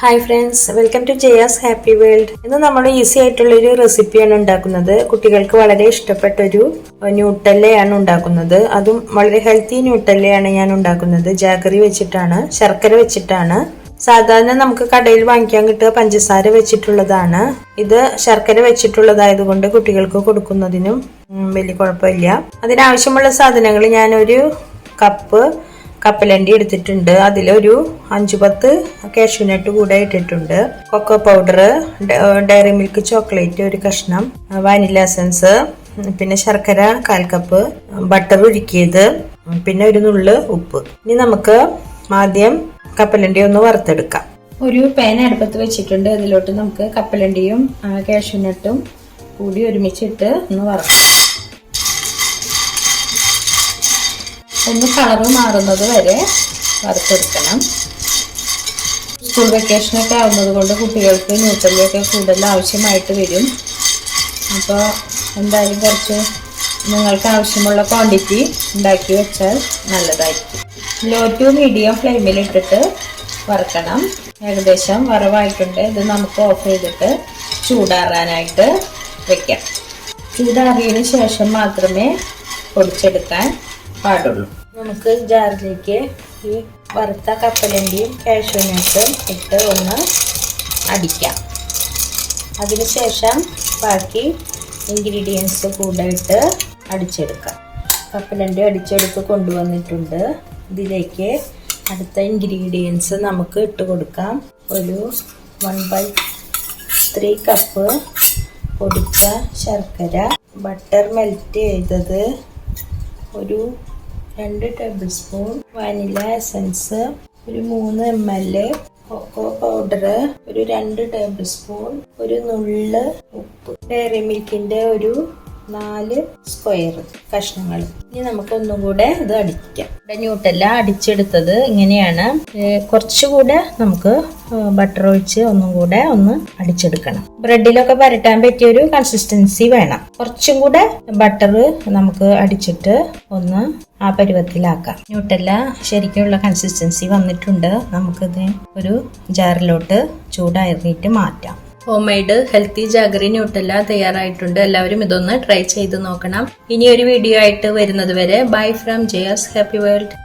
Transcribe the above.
Hi friends welcome to Jaya's happy world ഇന്ന് നമ്മൾ easy ആയിട്ടുള്ള ഒരു റെസിപ്പിയാണ് ഉണ്ടാക്കുന്നത്. കുട്ടികൾക്ക് വളരെ ഇഷ്ടപ്പെട്ട ഒരു ന്യൂട്ടല്ലയാണ് ഉണ്ടാക്കുന്നത്. അതും വളരെ ഹെൽത്തി ന്യൂട്ടല്ലയാണ് ഞാൻ ഉണ്ടാക്കുന്നത്. ജാഗറി വെച്ചിട്ടാണ് ശർക്കര വെച്ചിട്ടാണ്. സാധാരണ നമുക്ക് കടയിൽ വാങ്ങിക്കാൻ കിട്ടുക പഞ്ചസാര വെച്ചിട്ടുള്ളതാണ്. ഇത് ശർക്കര വെച്ചിട്ടുള്ളതായതുകൊണ്ട് കുട്ടികൾക്ക് കൊടുക്കുന്നതിനും വലിയ കുഴപ്പമില്ല. അതിനാവശ്യമുള്ള സാധനങ്ങൾ ഞാനൊരു കപ്പ് കപ്പലണ്ടി എടുത്തിട്ടുണ്ട്. അതിലൊരു അഞ്ചു പത്ത് കാഷ്യൂനട്ട് കൂടെ ഇട്ടിട്ടുണ്ട്. Cocoa powder dairy milk chocolate ഒരു കഷ്ണം വാനില എസൻസ് പിന്നെ ശർക്കര കാൽ കപ്പ് ബട്ടർ ഉരുക്കിയത് പിന്നെ ഒരു നുള്ള് ഉപ്പ്. ഇനി നമുക്ക് ആദ്യം കപ്പലണ്ടി ഒന്ന് വറുത്തെടുക്കാം. ഒരു പാൻ അടുപ്പത്ത് വെച്ചിട്ടുണ്ട്. അതിലോട്ട് നമുക്ക് കപ്പലണ്ടിയും കാഷ്യൂനട്ടും കൂടി ഒരുമിച്ചിട്ട് ഒന്ന് വറക്കാം. ഒന്ന് കളറ് മാറുന്നത് വരെ വറുത്തെടുക്കണം. സ്കൂൾ വെക്കേഷനൊക്കെ ആവുന്നത് കൊണ്ട് കുട്ടികൾക്ക് ന്യൂട്രലിയൊക്കെ കൂടുതൽ ആവശ്യമായിട്ട് വരും. അപ്പോൾ എന്തായാലും കുറച്ച് നിങ്ങൾക്ക് ആവശ്യമുള്ള ക്വാണ്ടിറ്റി ഉണ്ടാക്കി വെച്ചാൽ നല്ലതായിരിക്കും. ലോ ടു മീഡിയം ഫ്ലെയിമിലിട്ടിട്ട് വറുക്കണം. ഏകദേശം വറവായിട്ടുണ്ട്. ഇത് നമുക്ക് ഓഫ് ചെയ്തിട്ട് ചൂടാറാനായിട്ട് വെക്കാം. ചൂടാറിയതിന് ശേഷം മാത്രമേ പൊടിച്ചെടുക്കാൻ നമുക്ക് ജാറിലേക്ക് ഈ വറുത്ത കപ്പലണ്ടിയും കാഷ്യൂനട്ടും ഇട്ട് ഒന്ന് അടിക്കാം. അതിനുശേഷം ബാക്കി ഇൻഗ്രീഡിയൻസ് കൂടെ ഇട്ട് അടിച്ചെടുക്കാം. കപ്പലണ്ടി അടിച്ചെടുത്ത് കൊണ്ടുവന്നിട്ടുണ്ട്. ഇതിലേക്ക് അടുത്ത ഇൻഗ്രീഡിയൻസ് നമുക്ക് ഇട്ട് കൊടുക്കാം. ഒരു വൺ ബൈ ത്രീ കപ്പ് പൊടിച്ച ശർക്കര. ബട്ടർ മെൽറ്റ് ചെയ്തത് ഒരു രണ്ട് ടേബിൾ സ്പൂൺ വാനില എസൻസ് ഒരു മൂന്ന് എം എൽ കൊക്കോ പൗഡർ ഒരു രണ്ട് ടേബിൾ സ്പൂൺ ഒരു നുള്ള് ഉപ്പ്. ഡയറി മിൽക്കിന്റെ ഒരു നാല് സ്ക്വയർ കഷ്ണങ്ങൾ. ഇനി നമുക്ക് ഒന്നും കൂടെ ഇത് അടിക്കാം. ഇവിടെ ന്യൂട്ടല്ല അടിച്ചെടുത്തത് ഇങ്ങനെയാണ്. കുറച്ചുകൂടെ നമുക്ക് ബട്ടർ ഒഴിച്ച് ഒന്നും കൂടെ ഒന്ന് അടിച്ചെടുക്കണം. ബ്രെഡിലൊക്കെ പരട്ടാൻ പറ്റിയ ഒരു കൺസിസ്റ്റൻസി വേണം. കുറച്ചും കൂടെ ബട്ടർ നമുക്ക് അടിച്ചിട്ട് ഒന്ന് ആ പരുവത്തിലാക്കാം. ന്യൂട്ടല്ല ശരിക്കുള്ള കൺസിസ്റ്റൻസി വന്നിട്ടുണ്ട്. നമുക്കിത് ഒരു ജാറിലോട്ട് ചൂടായിരുന്നിട്ട് മാറ്റാം. Home made healthy jaggery Nutella തയ്യാറായിട്ടുണ്ട്. എല്ലാവരും ഇതൊന്ന് ട്രൈ ചെയ്ത് നോക്കണം. ഇനി ഒരു വീഡിയോ ആയിട്ട് വരുന്നത് വരെ bye from Jaya's happy world